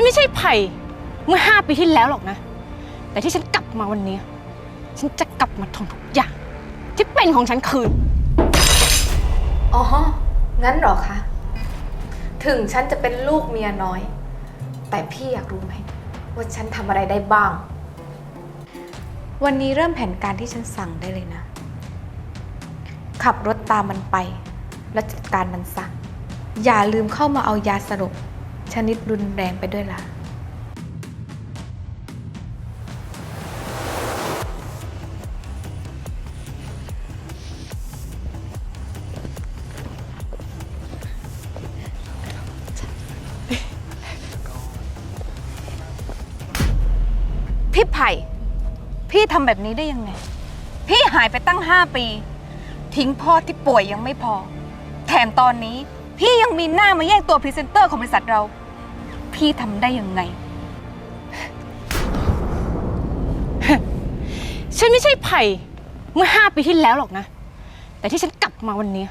นไม่ใช่ไผ่เมื่อห้าปีที่แล้วหรอกนะ แต่ที่ฉันกลับมาวันนี้ ฉันจะกลับมาทวงทุกอย่าง ที่เป็นของฉันคืน อ๋อ งั้นเหรอคะ ถึงฉันจะเป็นลูกเมียน้อย แต่พี่อยากรู้ไหม ว่าฉันทำอะไรได้บ้าง วันนี้เริ่มแผนการที่ฉันสั่งได้เลยนะ ขับรถตามมันไป แล้วจัดการมันซะอย่าลืมเข้ามาเอายาสลบ ชนิดรุนแรงไปด้วยล่ะ พี่ไผ่ พี่ทำแบบนี้ได้ยังไง พี่หายไปตั้งห้าปี ทิ้งพ่อที่ป่วยยังไม่พอ แถมตอนนี้พี่ยังมีหน้ามาแย่งตัวพรีเซนเตอร์ของบริษัทเรา พี่ทำได้ยังไง ฉันไม่ใช่ไผ่เมื่อห้าปีที่แล้วหรอกนะ แต่ที่ฉันกลับมาวันนี้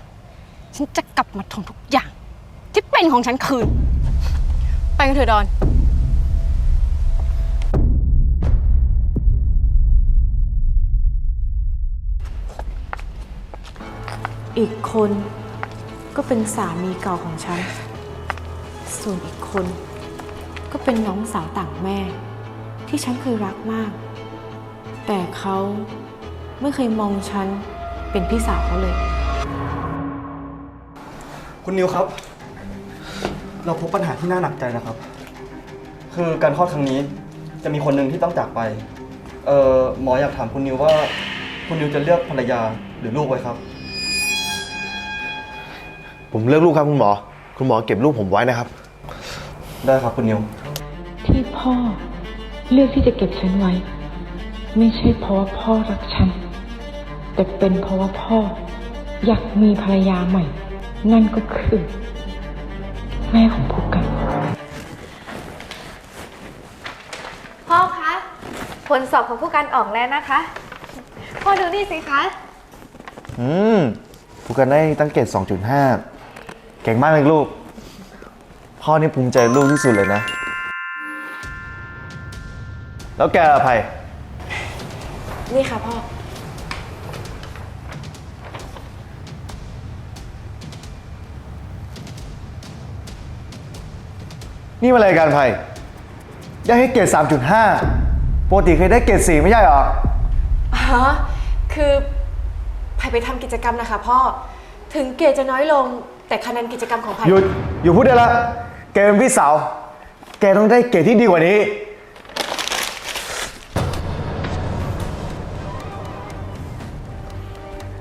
ฉันจะกลับมาทวงทุกอย่าง ที่เป็นของฉันคืน ไปกันเถอะดอน อีกคนก็เป็นสามีเก่าของฉัน ส่วนอีกคน ก็เป็นน้องสาวต่างแม่ ที่ฉันเคยรักมาก แต่เขาไม่เคยมองฉันเป็นพี่สาวเขาเลย คุณนิวครับ เราพบปัญหาที่น่าหนักใจนะครับ คือการคลอดครั้งนี้จะมีคนหนึ่งที่ต้องจากไป เอ่อหมออยากถามคุณนิวว่า คุณนิวจะเลือกภรรยาหรือลูกไว้ครับ ผมเลือกลูกครับคุณหมอ คุณหมอเก็บลูกผมไว้นะครับ ได้ครับคุณนิว ที่พ่อ เลือกที่จะเก็บฉันไว้ ไม่ใช่เพราะว่าพ่อรักฉัน แต่เป็นเพราะว่าพ่อ อยากมีภรรยาใหม่ นั่นก็คือ แม่ของผู้กัน พ่อคะ ผลสอบของผู้การออกแล้วนะคะ พ่อดูนี่สิคะ อืมผู้กันได้ตั้งเกรด2.5 เก่งมากเลยลูก พ่อนี่ภูมิใจลูกที่สุดเลยนะ แล้วแกอภัย นี่ค่ะพ่อ นี่มันรายการภัย ได้ให้เกรด3.5ปกติเคยได้เกรด4ไม่ใช่เหรอ อ๋อ คือไผ่ไปทำกิจกรรมนะคะพ่อ ถึงเกรดจะน้อยลง แต่คะแนนกิจกรรมของไผ่ หยุด อยู่พูดได้ละ แกเป็นพี่สาว แกต้องได้เกรดที่ดีกว่านี้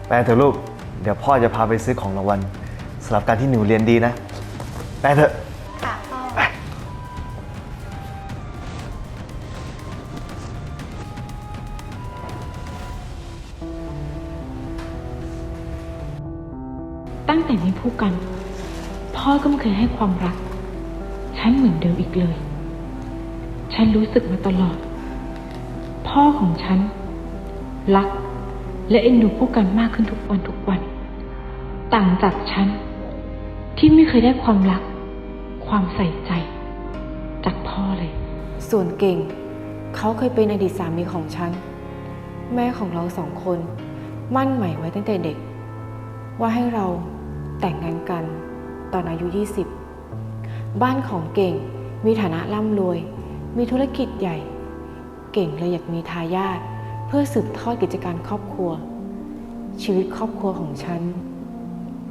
แปลเถอะลูก เดี๋ยวพ่อจะพาไปซื้อของรางวัลสำหรับการที่หนูเรียนดีนะ แปลเถอะ ค่ะพ่อ ตั้งแต่มีผู้กัน พ่อก็ไม่เคยให้ความรัก ฉันเหมือนเดิมอีกเลย ฉันรู้สึกมาตลอด พ่อของฉัน รัก และเอ็นดูผู้กันมากขึ้นทุกวันทุกวัน ต่างจากฉัน ที่ไม่เคยได้ความรัก ความใส่ใจ จากพ่อเลย ส่วนเก่ง เขาเคยเป็นอดีตสามีของฉัน แม่ของเราสองคน มั่นหมายไว้ตั้งแต่เด็ก ว่าให้เราแต่งงานกันตอนอายุ 20 บ้านของเก่งมีฐานะร่ำรวย มีธุรกิจใหญ่ เก่งเลยอยากมีทายาท เพื่อสืบทอดกิจการครอบครัว ชีวิตครอบครัวของฉัน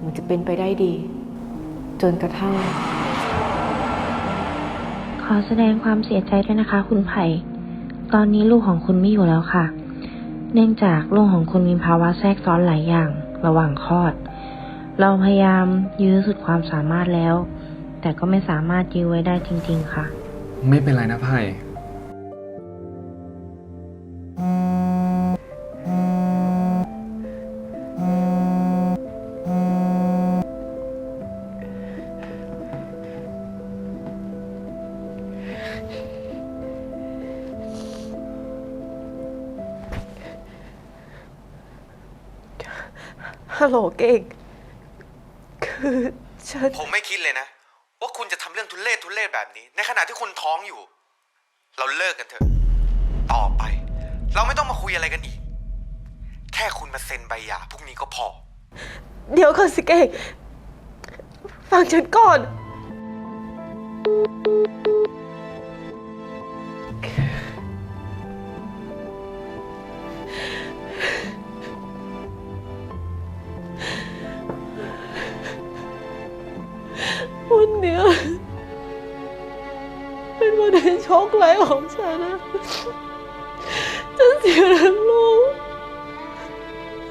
มันจะเป็นไปได้ดี จนกระทั่ง ขอแสดงความเสียใจด้วยนะคะ คุณไผ่ตอนนี้ลูกของคุณไม่อยู่แล้วค่ะ เนื่องจากลูกของคุณมีภาวะแทรกซ้อนหลายอย่างระหว่างคลอด เราพยายามยื้อสุดความสามารถแล้ว แต่ก็ไม่สามารถยื้อไว้ได้จริง ๆ ค่ะ ไม่เป็นไรนะไผ่ ฮัลโหลเก่ง คือฉัน ผมไม่คิดเลยนะ ว่าคุณจะทำเรื่องทุเรศทุเรศแบบนี้ ในขณะที่คุณท้องอยู่ เราเลิกกันเถอะ ต่อไป เราไม่ต้องมาคุยอะไรกันอีก แค่คุณมาเซ็นใบหย่าพรุ่งนี้ก็พอ เดี๋ยวก่อนสิเก่ง ฟังฉันก่อนวัน โชคร้ายของฉันนะฉันเสียทั้งลูก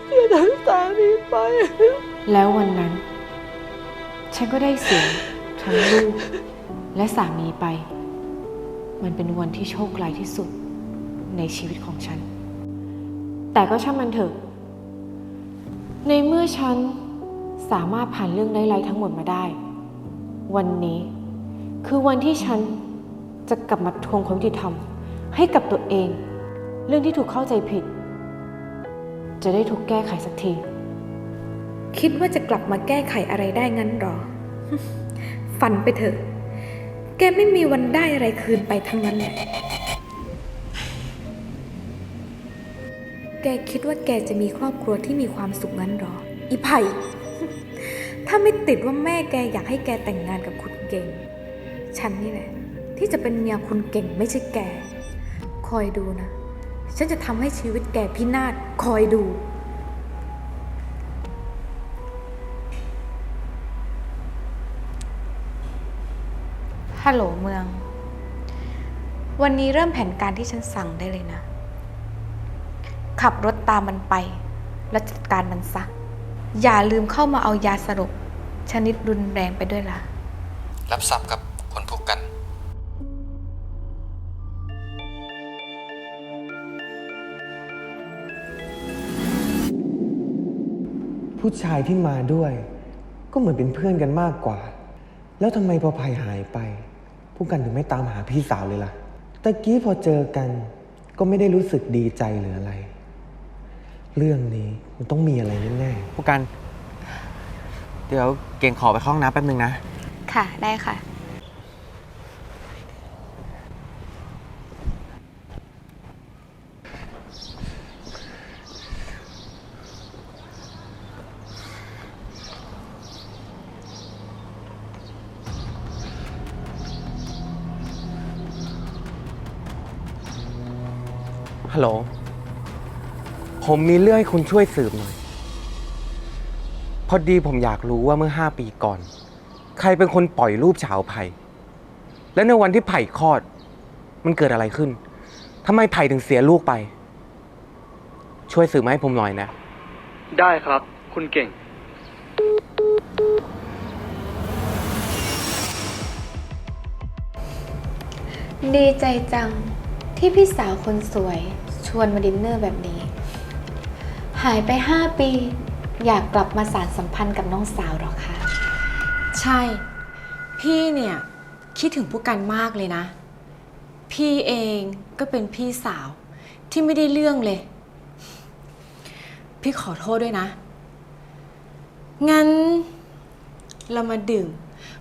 เสียทั้งสามีไป แล้ววันนั้น ฉันก็ได้เสียทั้งลูกและสามีไป มันเป็นวันที่โชคร้ายที่สุดในชีวิตของฉัน แต่ก็ช่างมันเถอะ ในเมื่อฉันสามารถผ่านเรื่องไร้ายๆทั้งหมดมาได้ วันนี้คือวันที่ฉัน จะกลับมาทวงความยุติธรรม ให้กับตัวเอง เรื่องที่ถูกเข้าใจผิด จะได้ถูกแก้ไขสักที คิดว่าจะกลับมาแก้ไขอะไรได้งั้นหรอ ฝันไปเถอะ แกไม่มีวันได้อะไรคืนไปทั้งนั้นแหละ แกคิดว่าแกจะมีครอบครัวที่มีความสุขงั้นหรอ อีไผ่ ถ้าไม่ติดว่าแม่แกอยากให้แกแต่งงานกับคุณเก่ง ฉันนี่แหละ ที่จะเป็นเมียคุณเก่งไม่ใช่แก คอยดูนะ ฉันจะทำให้ชีวิตแกพินาศคอยดู ฮัลโหลเมือง วันนี้เริ่มแผนการที่ฉันสั่งได้เลยนะ ขับรถตามมันไป แล้วจัดการมันซะ อย่าลืมเข้ามาเอายาสลบชนิดรุนแรงไปด้วยล่ะ รับทรัพย์กับคนพวกกัน ผู้ชายที่มาด้วย ก็เหมือนเป็นเพื่อนกันมากกว่า แล้วทำไมพอภัยหายไป ผู้กันถึงไม่ตามหาพี่สาวเลยล่ะตะกี้พอเจอกันก็ไม่ได้รู้สึกดีใจหรืออะไร เรื่องนี้มันต้องมีอะไรแน่ๆผู้กัน เดี๋ยวเก่งขอไปเข้าห้องน้ำแป๊บนึงนะ ค่ะ ได้ค่ะ ฮัลโหล ผมมีเรื่องให้คุณช่วยสืบหน่อย พอดีผมอยากรู้ว่าเมื่อห้าปีก่อน ใครเป็นคนปล่อยรูปฉาวไผ่ และในวันที่ไผ่คลอด มันเกิดอะไรขึ้น ทำไมไผ่ถึงเสียลูกไป ช่วยสืบมาให้ผมหน่อยนะ ได้ครับ คุณเก่ง ดีใจจัง ที่พี่สาวคนสวยชวนมาดินเนอร์แบบนี้ หายไปห้าปี อยากกลับมาสารสัมพันธ์กับน้องสาวหรอคะ ใช่ พี่เนี่ย คิดถึงผู้กันมากเลยนะ พี่เองก็เป็นพี่สาวที่ไม่ได้เรื่องเลย พี่ขอโทษด้วยนะ งั้นเรามาดื่ม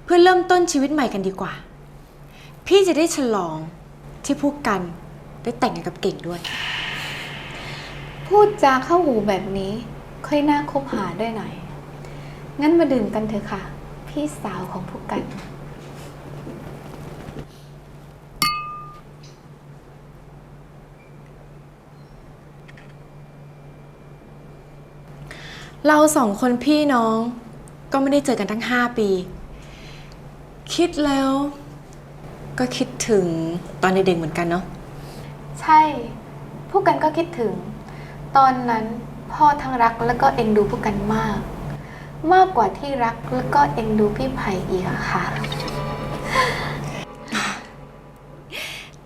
เพื่อเริ่มต้นชีวิตใหม่กันดีกว่า พี่จะได้ฉลองที่ผู้กัน ได้แต่งงานกับเก่งด้วย พูดจาเข้าหูแบบนี้ ค่อยน่าคบหาด้วยหน่อย งั้นมาดื่มกันเถอะค่ะ พี่สาวของพวกกัน เราสองคนพี่น้อง ก็ไม่ได้เจอกันทั้งห้าปี คิดแล้วก็คิดถึงตอนเด็กๆเหมือนกันเนาะ ใช่ พวกกันก็คิดถึง ตอนนั้นพ่อทั้งรักแล้วก็เอ็นดูพวกกันมาก มากกว่าที่รักแล้วก็เอ็นดูพี่ไผ่อีกอะค่ะ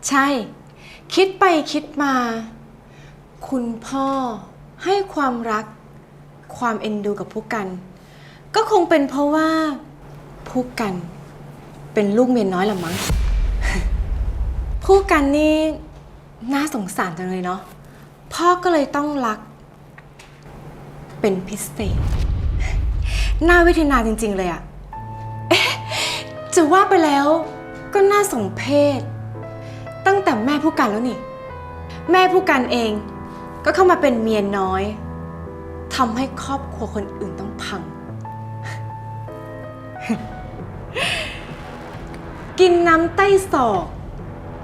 ใช่ คิดไปคิดมา คุณพ่อให้ความรัก ความเอ็นดูกับผู้กัน ก็คงเป็นเพราะว่าผู้กัน เป็นลูกเมียน้อยละมั้งผู้กันนี่ น่าสงสารจังเลยเนาะ พ่อก็เลยต้องรัก เป็นพิเศษ น่าเวทนาจริง ๆ เลยอะเอ๊ะจะว่าไปแล้วก็น่าสมเพชตั้งแต่แม่ผู้กันแล้วนี่ แม่ผู้กันเองก็เข้ามาเป็นเมียน้อยทำให้ครอบครัวคนอื่นต้องพัง กินน้ำใต้ศอก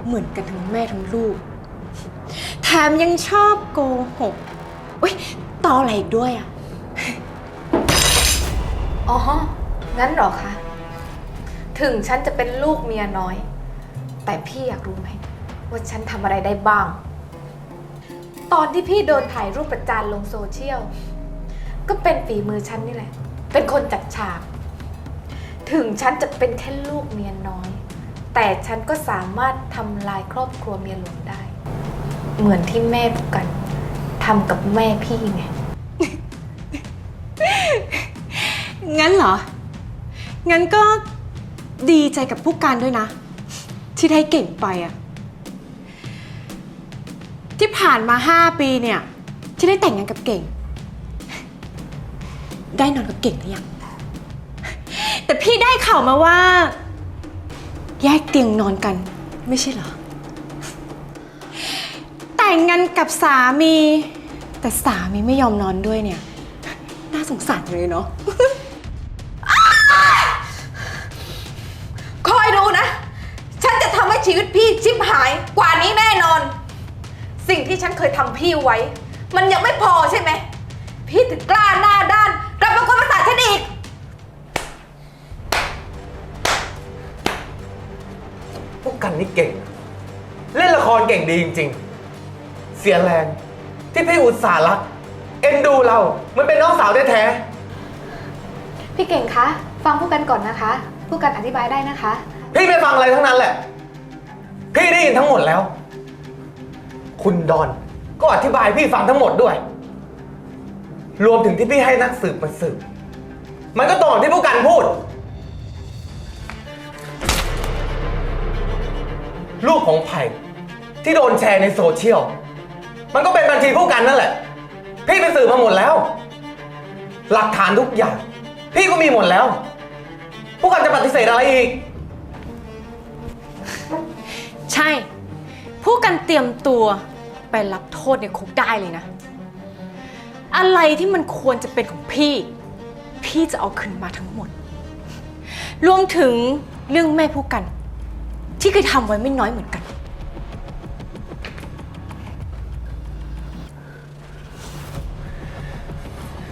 เหมือนกันทั้งแม่ทั้งลูก มยังชอบโกหกอุ้ยตออะไรอีกด้วยอะ อ๋อ งั้นเหรอคะ ถึงฉันจะเป็นลูกเมียน้อย แต่พี่อยากรู้ไหม ว่าฉันทำอะไรได้บ้าง ตอนที่พี่โดนถ่ายรูปประจานลงโซเชียล ก็เป็นฝีมือฉันนี่แหละ เป็นคนจัดฉาก ถึงฉันจะเป็นแค่ลูกเมียน้อย แต่ฉันก็สามารถทำลายครอบครัวเมียหลวงได้ เหมือนที่แม่ผู้กันทำกับแม่พี่ไง งั้นเหรอ งั้นก็ดีใจกับผู้การด้วยนะ ที่ได้เก่งไปอะที่ผ่านมาห้าปีเนี่ย ที่ได้แต่งงานกับเก่ง ได้นอนกับเก่งหรือยัง แต่พี่ได้ข่าวมาว่า แยกเตียงนอนกันไม่ใช่เหรอ งงานกับสามี แต่สามีไม่ยอมนอนด้วยเนี่ย น่าสงสารเลยเนาะ คอยดูนะ ฉันจะทำให้ชีวิตพี่ชิบหายกว่านี้แน่นอน สิ่งที่ฉันเคยทำพี่ไว้ มันยังไม่พอใช่ไหม พี่ถึงกล้าหน้าด้านกลับมากวนประสาทฉันอีก พวกกันนี่เก่งนะเล่นละครเก่งดีจริงๆเสียแรง ที่พี่อุตส่าห์รักเอ็นดูเรามันเป็นน้องสาวแท้พี่เก่งคะ ฟังผู้กันก่อนนะคะ ผู้กันอธิบายได้นะคะ ๆพี่ไม่ฟังอะไรทั้งนั้นแหละ พี่ได้ยินทั้งหมดแล้ว คุณดอนก็อธิบายให้พี่ฟังทั้งหมดด้วย รวมถึงที่พี่ให้นักสืบมาสืบ มันก็ตรงกับที่ผู้กันพูดรูปของไผ่ที่โดนแชร์ในโซเชียล มันก็เป็นบัญชีผู้กันนั่นแหละ พี่ไปสืบมาหมดแล้ว หลักฐานทุกอย่าง พี่ก็มีหมดแล้ว ผู้กันจะปฏิเสธอะไรอีก ใช่ ผู้กันเตรียมตัวไปรับโทษในคุกได้เลยนะ อะไรที่มันควรจะเป็นของพี่ พี่จะเอาคืนมาทั้งหมด รวมถึงเรื่องแม่ผู้กัน ที่เคยทำไว้ไม่น้อยเหมือนกัน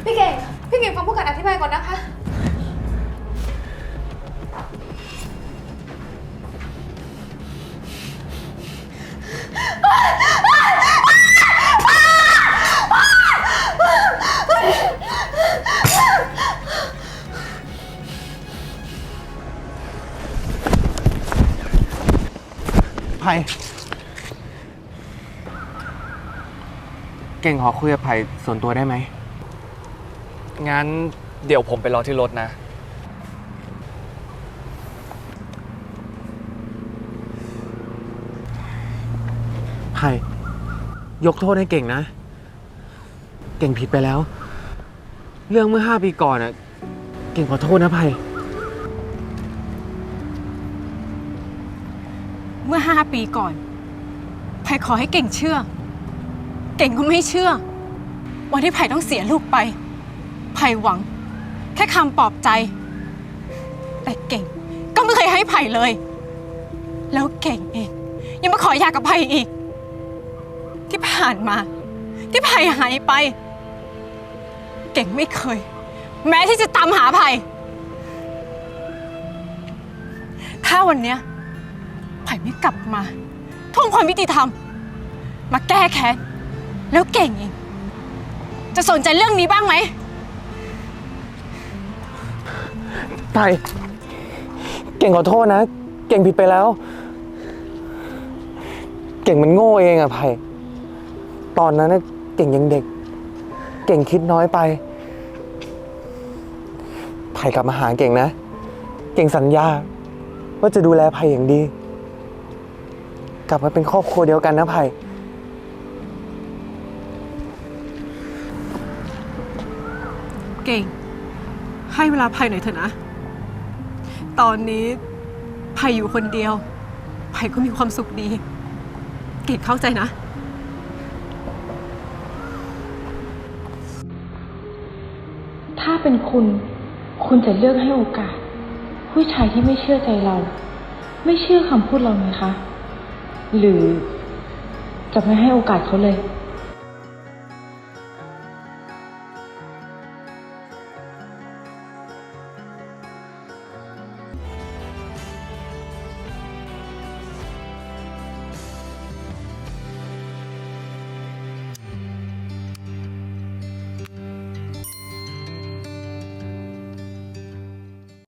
พี่เก่ง พี่ เก่งฟังผู้กันอธิบายก่อนนะคะ ไผ่เก่งขอคุยกับไผ่ส่วนตัวได้ไหม งั้น เดี๋ยวผมไปรอที่รถนะ ไผ่ยกโทษให้เก่งนะ เก่งผิดไปแล้ว เรื่องเมื่อห้าปีก่อนอะเก่งขอโทษนะไผ่เมื่อห้าปีก่อนไผ่ขอให้เก่งเชื่อ เก่งก็ไม่เชื่อ วันที่ไผ่ต้องเสียลูกไปไผ่หวัง แค่คำปลอบใจ แต่เก่งก็ไม่เคยให้ไผ่เลย แล้วเก่งเองยังมาขอหย่ากับไผ่อีก ที่ผ่านมา ที่ไผ่หายไป เก่งไม่เคย แม้ที่จะตามหาไผ่ถ้าวันเนี้ยไผ่ไม่กลับมาทวงความยุติธรรม มาแก้แค้นแล้วเก่งเองจะสนใจเรื่องนี้บ้างไหม ไผ่เก่งขอโทษนะ เก่งผิดไปแล้ว เก่งมันโง่เองอะไผ่ตอนนั้นนะเก่งยังเด็ก เก่งคิดน้อยไป ไผ่กลับมาหาเก่งนะ เก่งสัญญา ว่าจะดูแลไผ่อย่างดี กลับมาเป็นครอบครัวเดียวกันนะไผ่เก่ง ให้เวลาไผ่หน่อยเถอะนะ ตอนนี้ไผ่อยู่คนเดียวไผ่ก็มีความสุขดี เกดเข้าใจนะ ถ้าเป็นคุณ คุณจะเลือกให้โอกาส ผู้ชายที่ไม่เชื่อใจเรา ไม่เชื่อคำพูดเราไหมคะ หรือจะไม่ให้โอกาสเขาเลย